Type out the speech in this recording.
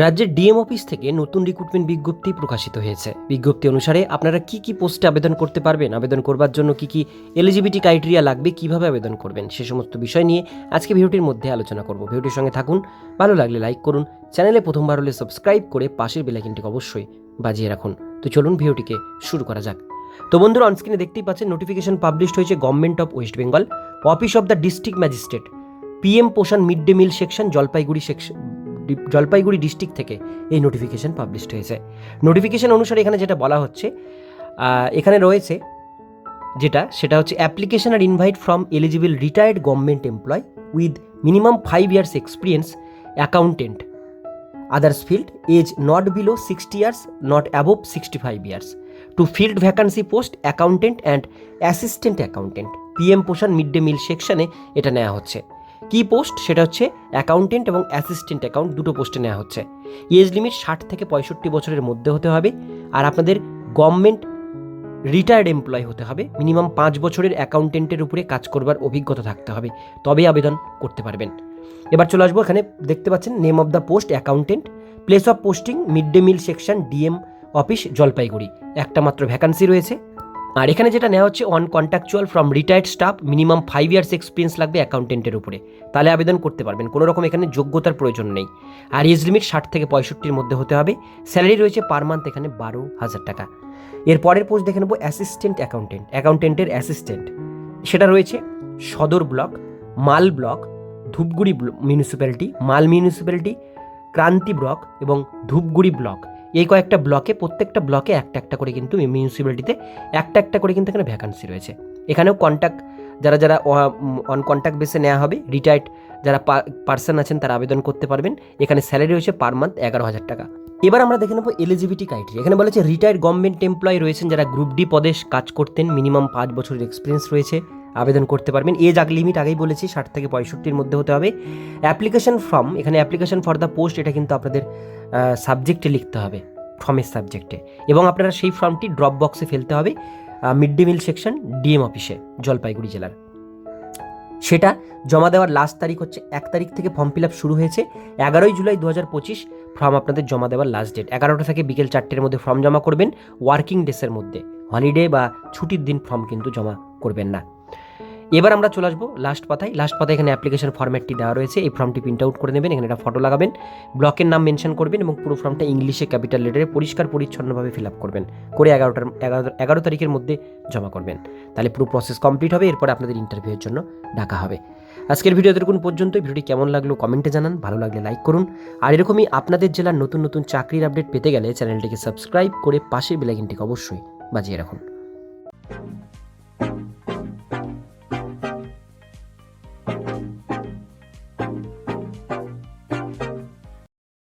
রাজ্যের DM office থেকে নতুন রিক্রুটমেন্ট বিজ্ঞপ্তি প্রকাশিত হয়েছে। বিজ্ঞপ্তি অনুসারে আপনারা কি কি পোস্টে আবেদন করতে পারবেন, আবেদন করবার জন্য কি কি এলিজিবিলিটি ক্রাইটেরিয়া লাগবে, কীভাবে আবেদন করবেন, সে সমস্ত বিষয় নিয়ে আজকে ভিডিওটির মধ্যে আলোচনা করব। ভিডিওটির সঙ্গে থাকুন, ভালো লাগলে লাইক করুন, চ্যানেলে প্রথমবার হলে সাবস্ক্রাইব করে পাশের বেলাইকিনটিকে অবশ্যই বাজিয়ে রাখুন। তো চলুন ভিডিওটিকে শুরু করা যাক। তো বন্ধুরা অনস্ক্রিনে দেখতেই পাচ্ছেন নোটিফিকেশন পাবলিশড হয়েছে government of West Bengal office of the district magistrate PM Poshan mid day meal section Jalpaiguri section Jalpaiguri district থেকে এই নোটিফিকেশন পাবলিশড হয়েছে। নোটিফিকেশন অনুসারে এখানে যেটা বলা হচ্ছে এখানে রয়েছে যেটা, সেটা হচ্ছে application R invite from eligible retired government employ with minimum five years experience accountant others field age not below sixty years not above sixty five years to field vacancy post accountant and assistant accountant PM Poshan mid day meal সেকশনে এটা নেওয়া হচ্ছে। কি post? সেটা হচ্ছে accountant এবং assistant account, দুটো পোস্টে নেওয়া হচ্ছে। এজ লিমিট ষাট থেকে পঁয়ষট্টি বছরের মধ্যে হতে হবে আর আপনাদের গভর্নমেন্ট রিটায়ার্ড এমপ্লয় হতে হবে। মিনিমাম পাঁচ বছরের অ্যাকাউন্টেন্টের উপরে কাজ করবার অভিজ্ঞতা থাকতে হবে। তবেই আবেদন করতে পারবেন। এবার চলে আসব এখানে, দেখতে পাচ্ছেন name of the post accountant place of posting mid day meal section DM office Jalpaiguri. একটা মাত্র ভ্যাকান্সি রয়েছে। আর এখানে যেটা নেওয়া হচ্ছে on contractual from retired staff minimum five years experience লাগবে অ্যাকাউন্টেন্টের উপরে। তাহলে আবেদন করতে পারবেন। কোনো রকম এখানে যোগ্যতার প্রয়োজন নেই। আর এজ লিমিট ষাট থেকে পঁয়ষট্টির মধ্যে হতে হবে। স্যালারি রয়েছে পার মান্থ এখানে বারো হাজার টাকা। এর পরের পোস্ট দেখে নেব অ্যাসিস্ট্যান্ট অ্যাকাউন্টেন্ট অ্যাকাউন্টেন্টের অ্যাসিস্ট্যান্ট সেটা রয়েছে Sadar block, Mal block, Dhupguri municipality Mal municipality Kranti block এবং ধূপগুড়ি ব্লক। এই কয়েকটা ব্লকে প্রত্যেকটা ব্লকে একটা একটা করে কিন্তু মিউনিসিপ্যালিটিতে একটা একটা করে কিন্তু এখানে ভ্যাকান্সি রয়েছে। এখানেও কন্ট্যাক্ট যারা যারা অন কন্ট্যাক্ট বেসে নেওয়া হবে রিটায়ার্ড যারা পার্সন আছেন তারা আবেদন করতে পারবেন। এখানে স্যালারি রয়েছে পার মান্থ এগারো হাজার টাকা। এবার আমরা দেখে নেব এলিজিবিলিটি ক্রাইটেরিয়া এখানে বলেছে রিটায়ার্ড গভর্নমেন্ট এমপ্লয় রয়েছেন যারা গ্রুপ ডি পদে কাজ করতেন মিনিমাম পাঁচ বছরের এক্সপিরিয়েন্স রয়েছে। আবেদন করতে পারবেন। এজ আগ লিমিট আগেই বলেছি, ষাট থেকে পঁয়ষট্টির মধ্যে হতে হবে। অ্যাপ্লিকেশন ফর্ম এখানে অ্যাপ্লিকেশন ফর দ্য পোস্ট এটা কিন্তু আপনাদের সাবজেক্টে লিখতে হবে ফর্মের সাবজেক্টে এবং আপনারা সেই ফর্মটি ড্রপ বক্সে ফেলতে হবে mid day meal section DM অফিসে জলপাইগুড়ি জেলার। সেটা জমা দেওয়ার লাস্ট তারিখ হচ্ছে এক তারিখ থেকে ফর্ম ফিল আপ শুরু হয়েছে, এগারোই জুলাই দু হাজার পঁচিশ ফর্ম আপনাদের জমা দেওয়ার লাস্ট ডেট এগারোটা থেকে বিকেল চারটের মধ্যে ফর্ম জমা করবেন ওয়ার্কিং ডেসের মধ্যে। হলিডে বা ছুটির দিন ফর্ম কিন্তু জমা করবেন না। এবার আমরা চলে আসব লাস্ট পাতায়। লাস্ট পাতায় এখানে অ্যাপ্লিকেশন ফর্ম্যাটটি দেওয়া রয়েছে। এই ফর্মটি প্রিন্ট আউট করে নেবেন, এখানে একটা ফটো লাগাবেন ব্লকের নাম মেনশন করবেন এবং পুরো ফর্মটা ইংলিশে ক্যাপিটাল লেটারে পরিষ্কার, পরিচ্ছন্নভাবে ফিল আপ করবেন। করে এগারোটার, এগারো এগারো তারিখের মধ্যে জমা করবেন। তাহলে পুরো প্রসেস কমপ্লিট হবে, এরপরে আপনাদের ইন্টারভিউয়ের জন্য ডাকা হবে। আজকের ভিডিও এতটুকুন পর্যন্ত ভিডিওটি কেমন লাগল কমেন্টে জানান। ভালো লাগলে লাইক করুন। আর এরকমই আপনাদের জেলার নতুন নতুন চাকরির আপডেট পেতে গেলে চ্যানেলটিকে সাবস্ক্রাইব করে পাশের বেলাইকিনটিকে অবশ্যই বাজিয়ে রাখুন।